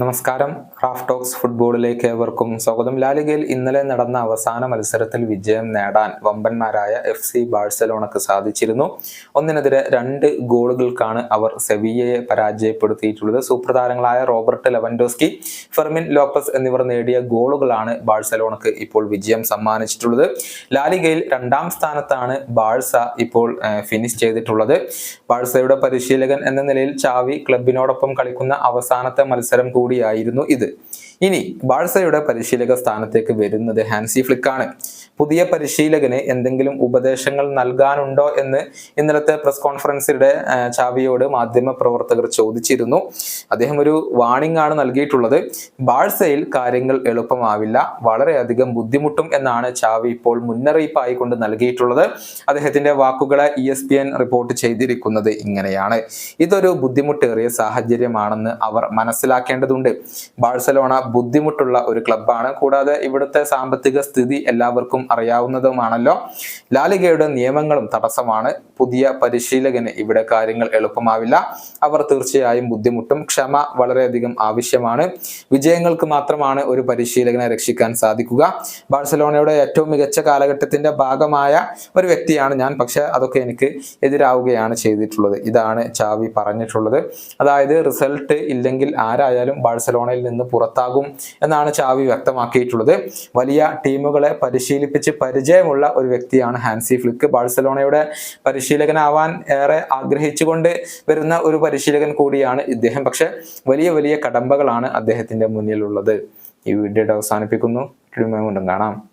നമസ്കാരം. Craft talks ഫുട്ബോളിലേക്ക് ഏവർക്കും സ്വാഗതം. ലാലിഗയിൽ ഇന്നലെ നടന്ന അവസാന മത്സരത്തിൽ വിജയം നേടാൻ വമ്പന്മാരായ എഫ് സി ബാഴ്സലോണക്ക് സാധിച്ചിരുന്നു. ഒന്നിനെതിരെ രണ്ട് ഗോളുകൾക്കാണ് അവർ സെവിയയെ പരാജയപ്പെടുത്തിയിട്ടുള്ളത്. സൂപ്പർ താരങ്ങളായ റോബർട്ട് ലെവൻഡോസ്കി ഫെർമിൻ ലോപ്പസ് എന്നിവർ നേടിയ ഗോളുകളാണ് ബാഴ്സലോണക്ക് ഇപ്പോൾ വിജയം സമ്മാനിച്ചിട്ടുള്ളത്. ലാലിഗയിൽ രണ്ടാം സ്ഥാനത്താണ് ബാഴ്സ ഇപ്പോൾ ഫിനിഷ് ചെയ്തിട്ടുള്ളത്. ബാഴ്സയുടെ പരിശീലകൻ എന്ന നിലയിൽ ചാവി ക്ലബിനോടൊപ്പം കളിക്കുന്ന അവസാനത്തെ മത്സരം കൂടിയായിരുന്നു ഇത് ഇനി ബാഴ്സയുടെ പരിശീലക സ്ഥാനത്തേക്ക് വരുന്നത് ഹാൻസി ഫ്ലിക്കാണ്. പുതിയ പരിശീലകന് എന്തെങ്കിലും ഉപദേശങ്ങൾ നൽകാനുണ്ടോ എന്ന് ഇന്നലത്തെ പ്രസ് കോൺഫറൻസിയുടെ ചാവിയോട് മാധ്യമ പ്രവർത്തകർ ചോദിച്ചിരുന്നു. അദ്ദേഹം ഒരു വാണിംഗ് ആണ് നൽകിയിട്ടുള്ളത്. ബാഴ്സയിൽ കാര്യങ്ങൾ എളുപ്പമാവില്ല വളരെയധികം ബുദ്ധിമുട്ടും എന്നാണ് ചാവി ഇപ്പോൾ മുന്നറിയിപ്പായി കൊണ്ട് നൽകിയിട്ടുള്ളത്. അദ്ദേഹത്തിന്റെ വാക്കുകളെ E S P N report ചെയ്തിരിക്കുന്നത് ഇങ്ങനെയാണ്. ഇതൊരു ബുദ്ധിമുട്ടേറിയ സാഹചര്യമാണെന്ന് അവർ മനസ്സിലാക്കേണ്ടതുണ്ട്. ബാഴ്സലോണ ബുദ്ധിമുട്ടുള്ള ഒരു ക്ലബ്ബാണ് കൂടാതെ ഇവിടുത്തെ സാമ്പത്തിക സ്ഥിതി എല്ലാവർക്കും അറിയാവുന്നതുമാണല്ലോ. ലാലികയുടെ നിയമങ്ങളും തടസ്സമാണ്. പുതിയ പരിശീലകന് ഇവിടെ കാര്യങ്ങൾ എളുപ്പമാവില്ല. അവർ തീർച്ചയായും ബുദ്ധിമുട്ടും ക്ഷമ വളരെയധികം ആവശ്യമാണ്. വിജയങ്ങൾക്ക് മാത്രമാണ് ഒരു പരിശീലകനെ രക്ഷിക്കാൻ സാധിക്കുക. ബാഴ്സലോണയുടെ ഏറ്റവും മികച്ച കാലഘട്ടത്തിന്റെ ഭാഗമായ ഒരു വ്യക്തിയാണ് ഞാൻ. പക്ഷെ അതൊക്കെ എനിക്ക് എതിരാവുകയാണ് ചെയ്തിട്ടുള്ളത്. ഇതാണ് ചാവി പറഞ്ഞിട്ടുള്ളത്. അതായത് റിസൾട്ട് ഇല്ലെങ്കിൽ ആരായാലും ബാഴ്സലോണയിൽ നിന്ന് പുറത്താകും എന്നാണ് ചാവി വ്യക്തമാക്കിയിട്ടുള്ളത്. വലിയ ടീമുകളെ പരിശീലിപ്പിച്ച് പരിചയമുള്ള ഒരു വ്യക്തിയാണ് ഹാൻസി ഫ്ലിക്ക്. ബാഴ്സലോണയുടെ പരിശീലകനാവാൻ ഏറെ ആഗ്രഹിച്ചുകൊണ്ട് വരുന്ന ഒരു പരിശീലകൻ കൂടിയാണ് ഇദ്ദേഹം. പക്ഷെ വലിയ വലിയ കടമ്പകളാണ് അദ്ദേഹത്തിന്റെ മുന്നിലുള്ളത്. ഈ വീഡിയോ അവസാനിപ്പിക്കുന്നു. കാണാം.